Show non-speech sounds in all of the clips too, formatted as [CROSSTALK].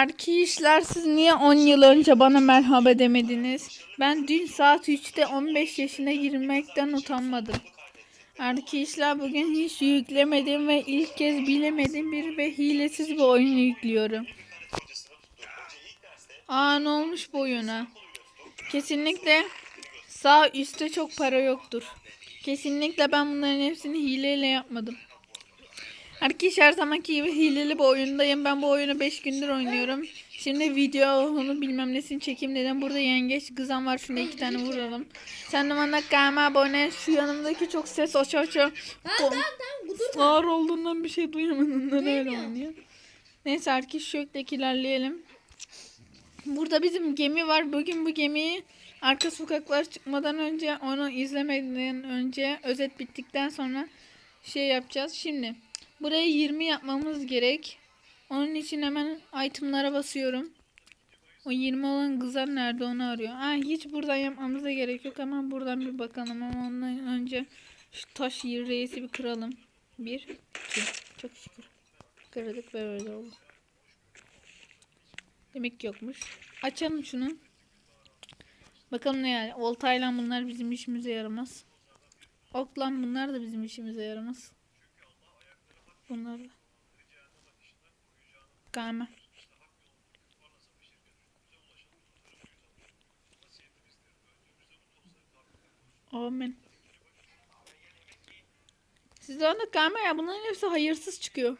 Arkadaşlar siz niye 10 yıl önce bana merhaba demediniz? Ben dün saat 3'te 15 yaşına girmekten utanmadım. Arkadaşlar bugün hiç yüklemedim ve ilk kez bilemedim bir ve hilesiz bir oyun yüklüyorum. Aa ne olmuş bu oyuna? Kesinlikle sağ üstte çok para yoktur. Kesinlikle ben bunların hepsini hileyle yapmadım. Arkadaşlar her zamanki gibi hileli bir oyundayım. Ben bu oyunu 5 gündür oynuyorum. Şimdi video onu bilmem nesini çekeyim dedim. Burada yengeç kızan var. Şuna iki tane vuralım. Sen de bana kanalıma abone. Şu yanımdaki çok ses aç aç. Sağır olduğundan bir şey duyamadım. öyle oynuyor. Neyse arkadaş şöyle ilerleyelim. Burada bizim gemi var. Bugün bu gemiyi arka sokaklar çıkmadan önce onu izlemeden önce özet bittikten sonra şey yapacağız. Şimdi burayı 20 yapmamız gerek. Onun için hemen itemlara basıyorum. O 20 olan kızar nerede onu arıyor. Ha, hiç buradan yapmamıza gerek yok. Hemen buradan bir bakalım ama ondan önce şu taş reisi bir kıralım. Bir, iki. Çok şükür. Kırdık ve öyle oldu. Demek yokmuş. Açalım şunu. Bakalım ne yani. Oltayla bunlar bizim işimize yaramaz. Oklan bunlar da bizim işimize yaramaz. Bunlar da. Kame. Amin. Sizde onda kame ya. Bunların hepsi hayırsız çıkıyor.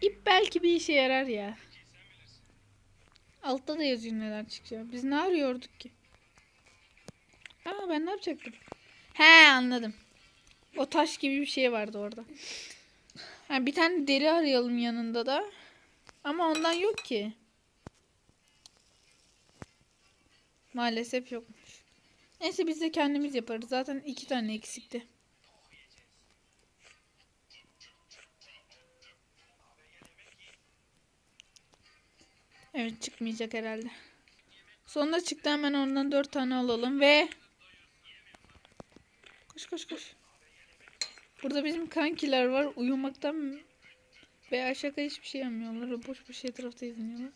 İp belki bir işe yarar ya. Altta da yazıyor neler çıkacak. Biz ne arıyorduk ki? Aa ben ne yapacaktım? He anladım. O taş gibi bir şey vardı orada. Ha, bir tane deri arayalım yanında da. Ama ondan yok ki. Maalesef yokmuş. Neyse biz de kendimiz yaparız. Zaten iki tane eksikti. Evet çıkmayacak herhalde. Sonunda çıktı hemen ondan dört tane alalım ve koş koş koş. Burada bizim kankiler var uyumaktan veya şaka hiçbir şey yapmıyorlar. Boş boş etrafta izliyorlar.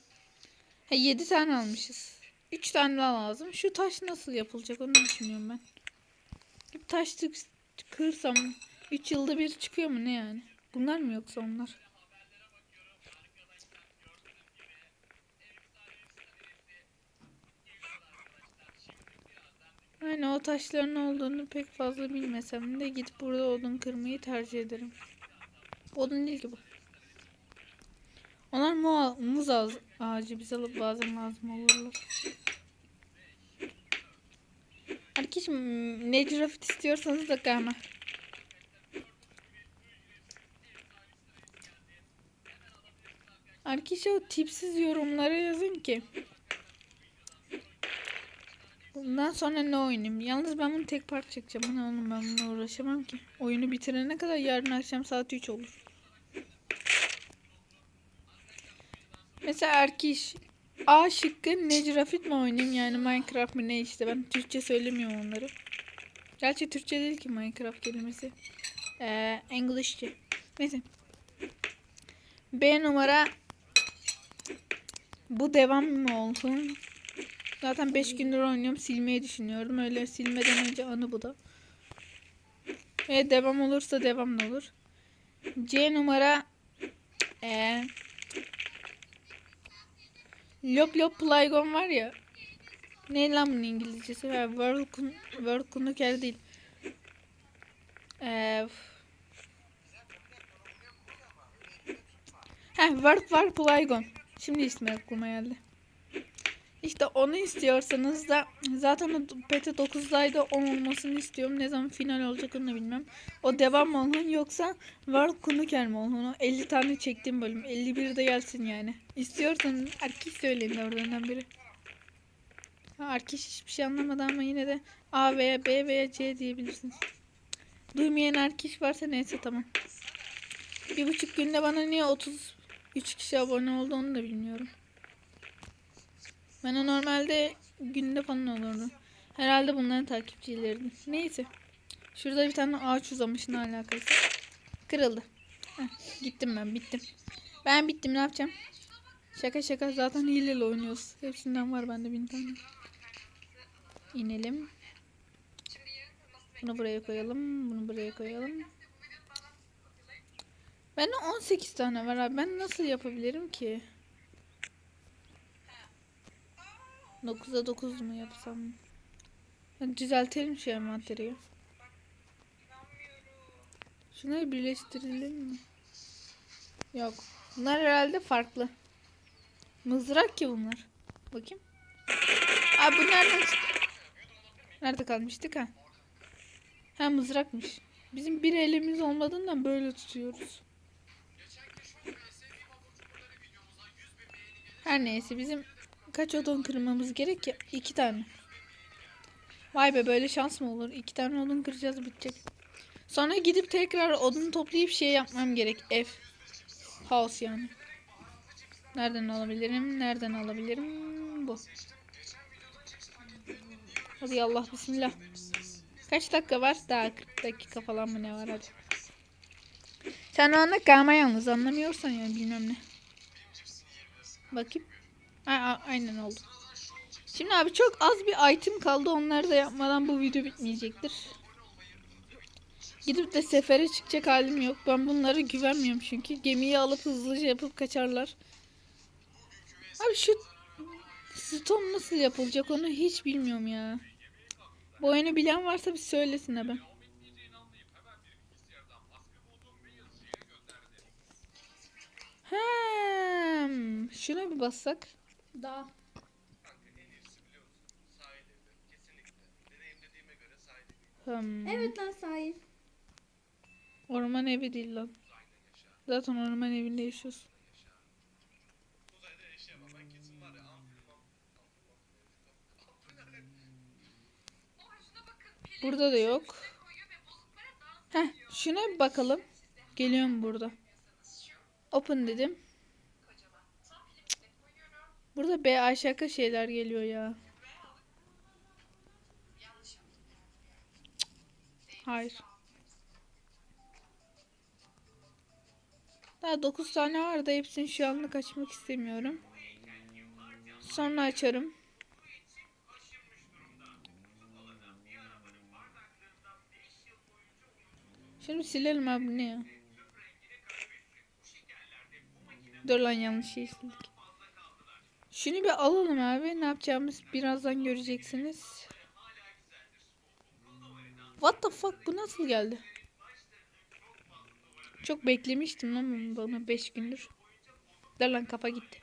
Ha yedi tane almışız. Üç tane daha lazım. Şu taş nasıl yapılacak onu düşünüyorum ben. Bir taş kırsam üç yılda bir çıkıyor mu ne yani? Bunlar mı yoksa onlar? Yani o taşların olduğunu pek fazla bilmesem de gidip burada odun kırmayı tercih ederim. Odun değil ki bu. Onlar mu muz ağacı, bize bazen lazım olurlar. Arkadaşım Necrafit istiyorsanız da gelme. Arkadaşlar o tipsiz yorumlara yazın ki. Bundan sonra ne oynayayım? Yalnız ben bunu tek part çekeceğim. Bunu oğlum ben bununla uğraşamam ki. Oyunu bitirene kadar yarın akşam saat 3 olur. Mesela Erkiş A şıkkı Necrafit mi oynayayım yani Minecraft mı ne işte ben Türkçe söylemiyorum onları. Gerçi Türkçe değil ki Minecraft kelimesi. Ee, Englishçe. Neyse. B numara bu devam mı olsun? Zaten 5 gündür oynuyorum. Silmeyi düşünüyorum. Öyle silmeden önce anı bu da. Ve devam olursa devam da olur. C numara ee, Lop Lop Plygon var ya. Ne lan bunun İngilizcesi? World, World Kunuker değil. Ee, Heh, World War Plygon. Şimdi ismi aklıma geldi. İşte onu istiyorsanız da zaten o PT 9'daydı 10 olmasını istiyorum. Ne zaman final olacak onu bilmem. O devam mı olsun yoksa World Kunuker mi olsun? O 50 tane çektiğim bölüm. 51 de gelsin yani. İstiyorsanız erkek söyleyin oradan biri. Erkek hiçbir şey anlamadı ama yine de A veya B veya C diyebilirsiniz. Duymayan erkek varsa neyse tamam. Bir buçuk günde bana niye 33 kişi abone oldu onu da bilmiyorum. Bana normalde günde falan olurdu. Herhalde bunların takipçileriydi. Neyse. Şurada bir tane ağaç uzamış ne alakası. Kırıldı. Heh, gittim ben bittim. Ben bittim ne yapacağım? Şaka şaka zaten hileyle oynuyoruz. Hepsinden var bende bin tane. İnelim. Bunu buraya koyalım. Bunu buraya koyalım. Bende 18 tane var abi. Ben nasıl yapabilirim ki? 9'a 9 mu yapsam? Ben düzeltelim şu envanteri. Şunları birleştirelim mi? Yok. Bunlar herhalde farklı. Mızrak ki bunlar. Bakayım. Abi bu nereden? Nerede kalmıştık ha? Ha mızrakmış. Bizim bir elimiz olmadığından böyle tutuyoruz. Her neyse bizim kaç odun kırmamız gerek ki? İki tane. Vay be böyle şans mı olur? İki tane odun kıracağız bitecek. Sonra gidip tekrar odun toplayıp şey yapmam gerek. Ev. House yani. Nereden alabilirim? Nereden alabilirim? Bu. Hadi Allah bismillah. Kaç dakika var? Daha 40 dakika falan mı ne var hadi. Sen o anda kalma yalnız anlamıyorsan yani bilmem ne. Bakayım. Aynen oldu. Şimdi abi çok az bir item kaldı. Onları da yapmadan bu video bitmeyecektir. Gidip de sefere çıkacak halim yok. Ben bunlara güvenmiyorum çünkü. Gemiyi alıp hızlıca yapıp kaçarlar. Abi şu stone nasıl yapılacak onu hiç bilmiyorum ya. Bu oyunu bilen varsa bir söylesin abi. Hmm, şuna bir bassak. Daha. Hmm. Evet lan sahip. Orman evi değil lan. Zaten orman evinde yaşıyoruz. Burada da yok. Heh, şuna bir bakalım. Geliyorum burada. Open dedim. Burada B aşağı şeyler geliyor ya. Hayır. Daha 9 tane var da hepsini şu anlık açmak istemiyorum. Sonra açarım. Şimdi silelim abi ne ya? Dur lan yanlış şey sildik. Şunu bir alalım abi. Ne yapacağımız birazdan göreceksiniz. What the fuck bu nasıl geldi? Çok beklemiştim lan bunu bana 5 gündür. Dur lan kafa gitti.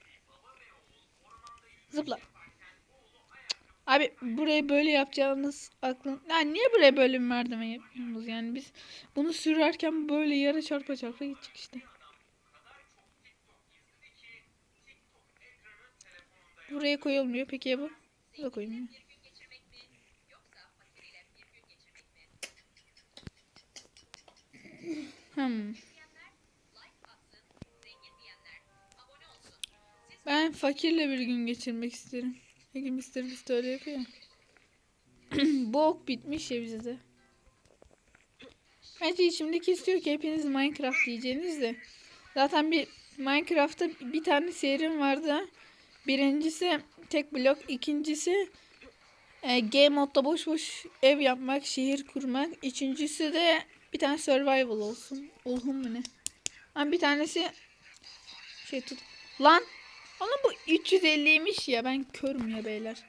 Zıpla. Abi buraya böyle yapacağınız aklın... Ya niye buraya böyle bir merdiven yapıyorsunuz yani biz bunu sürerken böyle yere çarpa çarpa gidecek işte. Buraya koyulmuyor peki ya bu? Bu da koyulmuyor. Hmm. Ben fakirle bir gün geçirmek isterim. Peki Mr. Beast öyle yapıyor. ya. [CLEARS THROAT] Bu ok bitmiş ya bize de. Bence içimdeki istiyor ki hepiniz Minecraft diyeceğiniz de. Zaten bir Minecraft'ta bir tane serim vardı. Birincisi tek blok, ikincisi e, game modda boş boş ev yapmak, şehir kurmak. Üçüncüsü de bir tane survival olsun. Ulhum mu ne? Ama bir tanesi şey tut. Lan ama bu 350'ymiş ya ben körüm ya beyler.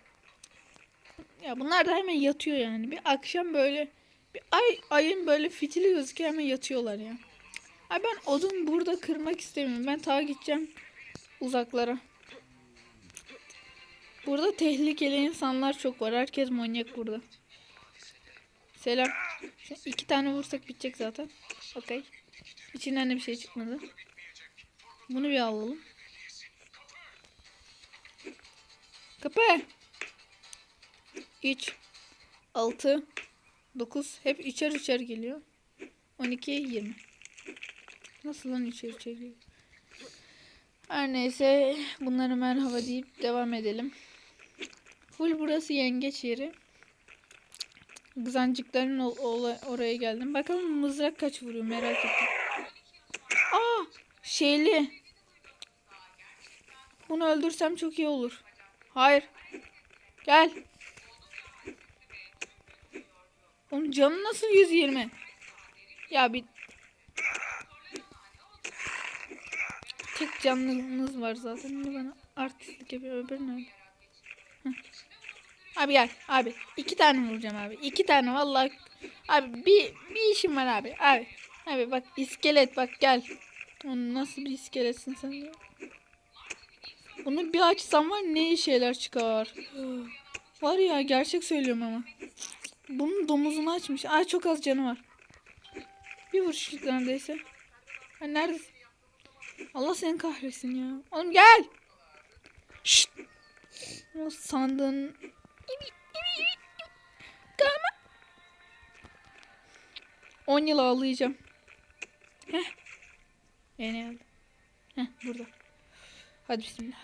Ya bunlar da hemen yatıyor yani. Bir akşam böyle bir ay ayın böyle fitili gözüküyor hemen yatıyorlar ya. Ay ben odun burada kırmak istemiyorum. Ben ta gideceğim uzaklara. Burada tehlikeli insanlar çok var. Herkes manyak burada. Selam. İki tane vursak bitecek zaten. Okey. İçinden de bir şey çıkmadı. Bunu bir alalım. Kapı. 3 6 9 hep üçer üçer geliyor. 12 20. Nasıl lan üçer üçer geliyor? Her neyse bunları merhaba deyip devam edelim. Full burası yengeç yeri. Ola- oraya geldim. Bakalım mızrak kaç vuruyor merak ettim. Aa şeyli. Bunu öldürsem çok iyi olur. Hayır. Gel. Onun canı nasıl 120? Ya bir tek canlınız var zaten. Bana artistlik yapıyor. Öbürü nerede? Abi gel abi. iki tane vuracağım abi. iki tane vallahi. Abi bir, bir işim var abi. Abi. Abi bak iskelet bak gel. Onun nasıl bir iskeletsin sen ya? Bunu bir açsam var ne şeyler çıkar. Var ya gerçek söylüyorum ama. Bunun domuzunu açmış. Ay çok az canı var. Bir vuruşluk neredeyse. Ha, neredesin? Allah seni kahretsin ya. Oğlum gel. Şşt. O ibi. Kalma. 10 yıl ağlayacağım. Heh. Ne geldi? Heh burada. Hadi bismillah.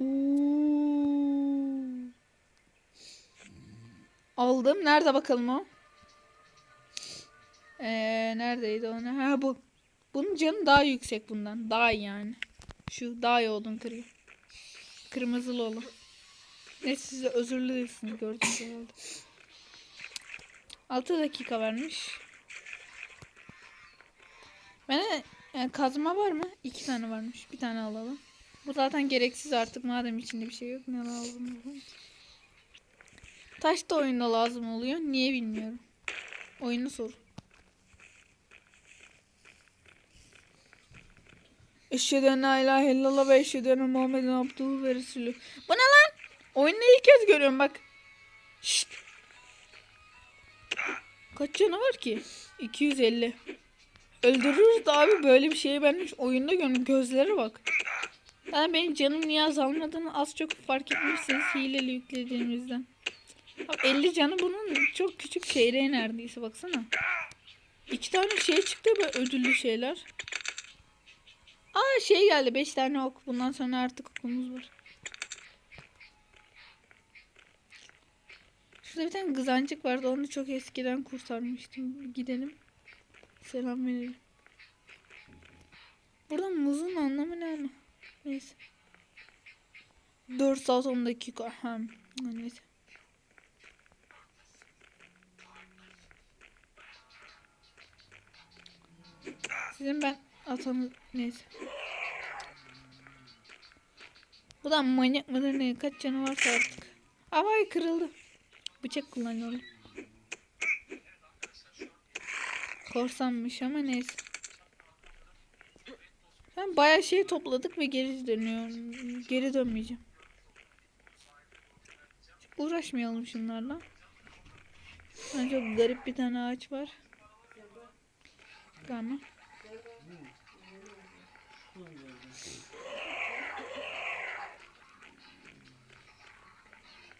Oo. Aldım. Nerede bakalım o? Ee, neredeydi o? ne? Ha bu. Bunun canı daha yüksek bundan. Daha iyi yani. Şu daha iyi odun kırıyor. Kırmızılı olan. Ne size özür dilersiniz gördüğünüz herhalde. 6 dakika vermiş. Bana e, kazma var mı? 2 tane varmış. Bir tane alalım. Bu zaten gereksiz artık madem içinde bir şey yok. Ne lazım? Taş da oyunda lazım oluyor. Niye bilmiyorum. Oyunu sor. Eşhedü en la ilahe illallah ve eşhedü enne Muhammeden abduhu ve resulü. Bu ne lan? Oyunu ilk kez görüyorum bak. Şşt. Kaç canı var ki? 250. Öldürürüz de abi böyle bir şeyi ben hiç oyunda görmedim. Gözlere bak. Yani benim canım niye azalmadığını az çok fark etmişsiniz hileli yüklediğimizden. Abi 50 canı bunun çok küçük çeyreği neredeyse baksana. İki tane şey çıktı böyle ödüllü şeyler. Aa şey geldi 5 tane ok. Bundan sonra artık okumuz var. Şurada bir tane kızancık vardı. Onu çok eskiden kurtarmıştım. Gidelim. Selam verelim. Burada muzun anlamı ne ama? Neyse. 4 saat 10 dakika. Ha, neyse. Sizin ben atanız neyse. Bu da manyak mıdır ne? Kaç canı varsa artık. Havay kırıldı. Bıçak kullanıyorum. Korsanmış ama neyse. Ben bayağı şey topladık ve geri dönüyorum. Geri dönmeyeceğim. Çok uğraşmayalım şunlarla. Ben çok garip bir tane ağaç var. Tamam.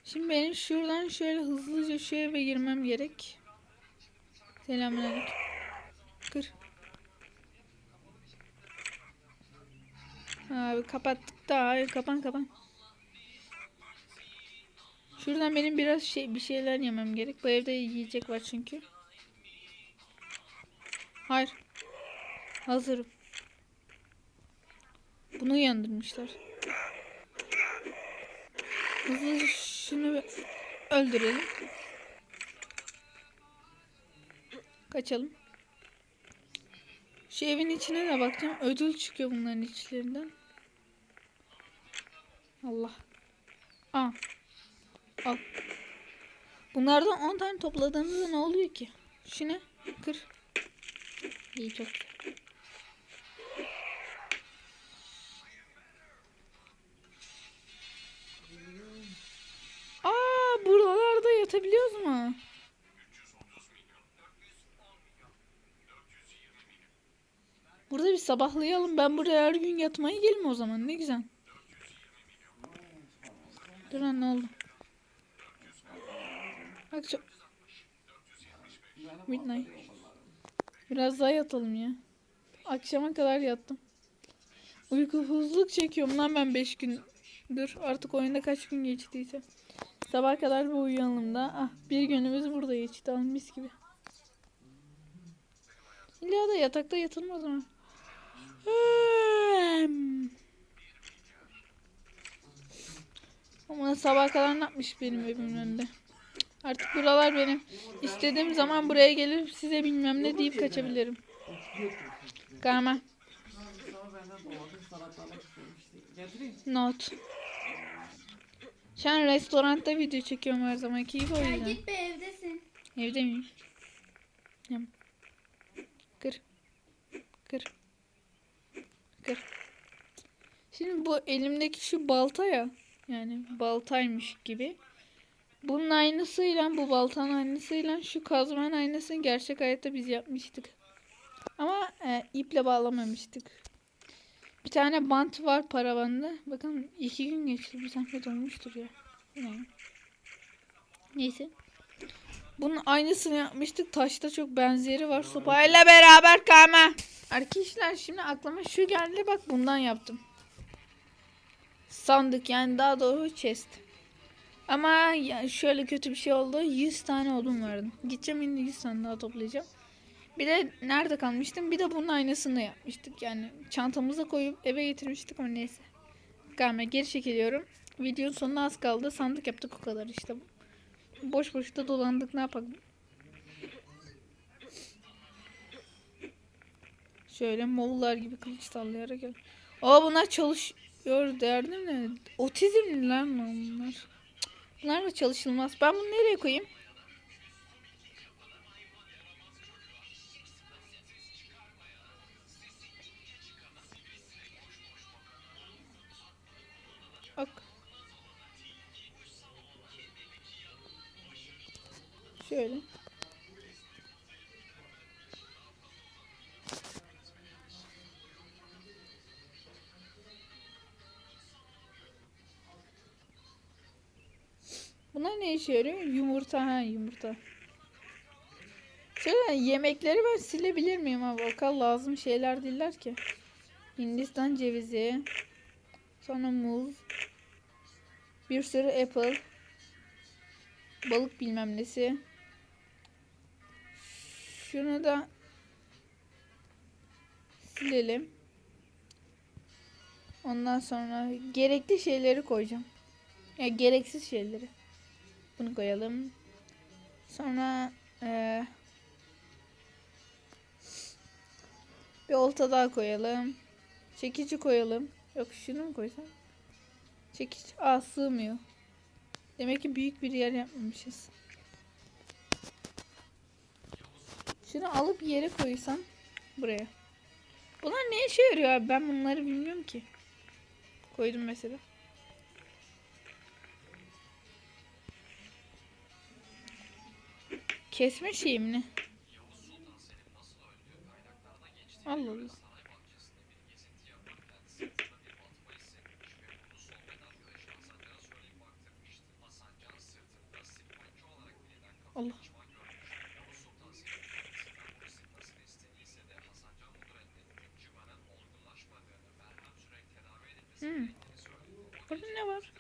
Şimdi benim şuradan şöyle hızlıca şu eve girmem gerek. Selamünaleyküm. Kır. Abi kapattık da hayır kapan kapan. Şuradan benim biraz şey bir şeyler yemem gerek. Bu evde yiyecek var çünkü. Hayır. Hazırım. Bunu uyandırmışlar. Hızlı şunu öldürelim. Kaçalım. Şu evin içine de bakacağım. Ödül çıkıyor bunların içlerinden. Allah. Aa. Al. Bunlardan 10 tane topladığınızda ne oluyor ki? Şu? Kır. İyi çok güzel. Sabahlayalım. Ben buraya her gün yatmaya gelim o zaman. Ne güzel. Dur lan ne oldu? Bak çok... Midnight. Biraz daha yatalım ya. Akşama kadar yattım. Uykusuzluk çekiyorum lan ben 5 gündür. Artık oyunda kaç gün geçtiyse. Sabah kadar bir uyuyalım da. Ah bir günümüz burada geçti. Al mis gibi. İlla da yatakta yatılmaz mı? Ama sabah kadar ne yapmış benim evimin önünde. Artık buralar benim. İstediğim zaman buraya gelip size bilmem ne deyip kaçabilirim. Gama. Not. Şu an restoranda video çekiyorum her zamanki gibi o Sen yüzden. git be evdesin. Evde miyim? Kır. Kır. Kır. Şimdi bu elimdeki şu balta ya. Yani baltaymış gibi. Bunun aynısıyla bu baltanın aynısıyla şu kazmanın aynısını gerçek hayatta biz yapmıştık. Ama e, iple bağlamamıştık. Bir tane bant var para bandı. Bakın iki gün geçti. Bir zahmet olmuştur ya. Ne? Neyse. Bunun aynısını yapmıştık. Taşta çok benzeri var. Sopayla beraber kayma. Arkadaşlar şimdi aklıma şu geldi. Bak bundan yaptım. Sandık yani daha doğru chest. Ama şöyle kötü bir şey oldu. 100 tane odun vardı. Gideceğim yine 100 tane daha toplayacağım. Bir de nerede kalmıştım? Bir de bunun aynısını yapmıştık. Yani çantamıza koyup eve getirmiştik ama neyse. Galiba geri çekiliyorum. Videonun sonuna az kaldı. Sandık yaptık o kadar işte. Boş boş da dolandık ne yapalım. Şöyle Moğollar gibi kılıç sallayarak gel. Aa bunlar çalışıyor derdim ne? Otizmli lan bunlar. Cık, Bunlarla çalışılmaz. Ben bunu nereye koyayım? Şöyle. Bunlar ne işe yarıyor? Yumurta ha yumurta. Şöyle yemekleri ben silebilir miyim abi? Kadar lazım şeyler değiller ki. Hindistan cevizi. Sonra muz. Bir sürü apple. Balık bilmem nesi. Şunu da silelim. Ondan sonra gerekli şeyleri koyacağım. Ya gereksiz şeyleri. Bunu koyalım. Sonra eee, bir olta daha koyalım. Çekici koyalım. Yok şunu mu koysam? Çekiç. Aa sığmıyor. Demek ki büyük bir yer yapmamışız. Şunu alıp yere koysam buraya. Bunlar ne işe yarıyor abi? Ben bunları bilmiyorum ki. Koydum mesela. Kesme şeyi mi ne? Allah Allah. Allah. Hmm. Burada ne var?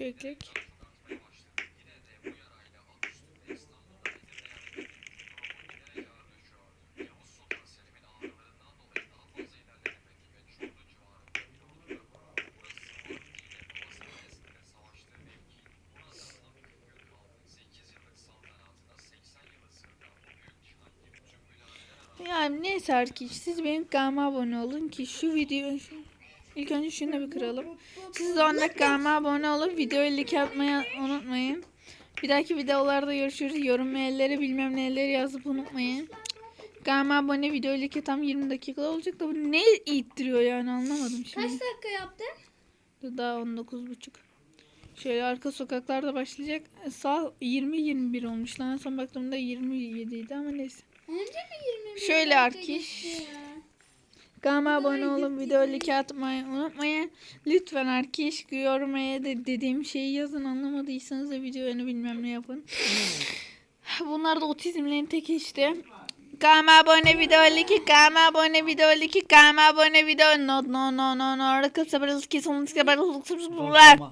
Eklek. Yani neyse arkadaşlar siz benim kanalıma abone olun ki şu video ilk önce şunu bir kıralım. Siz de onda kanalıma abone olun. Videoyu like atmayı unutmayın. Bir dahaki videolarda görüşürüz. Yorum mailleri bilmem neleri yazıp unutmayın. Kanalıma abone video like tam 20 dakikada olacak da bu ne ittiriyor yani anlamadım Kaç şimdi. dakika yaptın? Daha 19.30. Şöyle arka sokaklarda başlayacak. Sağ 20-21 olmuş lan. Son baktığımda 27 idi ama neyse. Önce mi 21 Şöyle dakika Arkiş. Kanalıma abone olun. Video like atmayı unutmayın. Lütfen arkadaş yormaya da dediğim şeyi yazın. Anlamadıysanız da videoyu bilmem ne yapın. Bunlar da otizmlerin teki işte. Kanalıma abone video like. Kanalıma abone video like. Kanalıma abone video no no no no no. Arkadaşlar kesin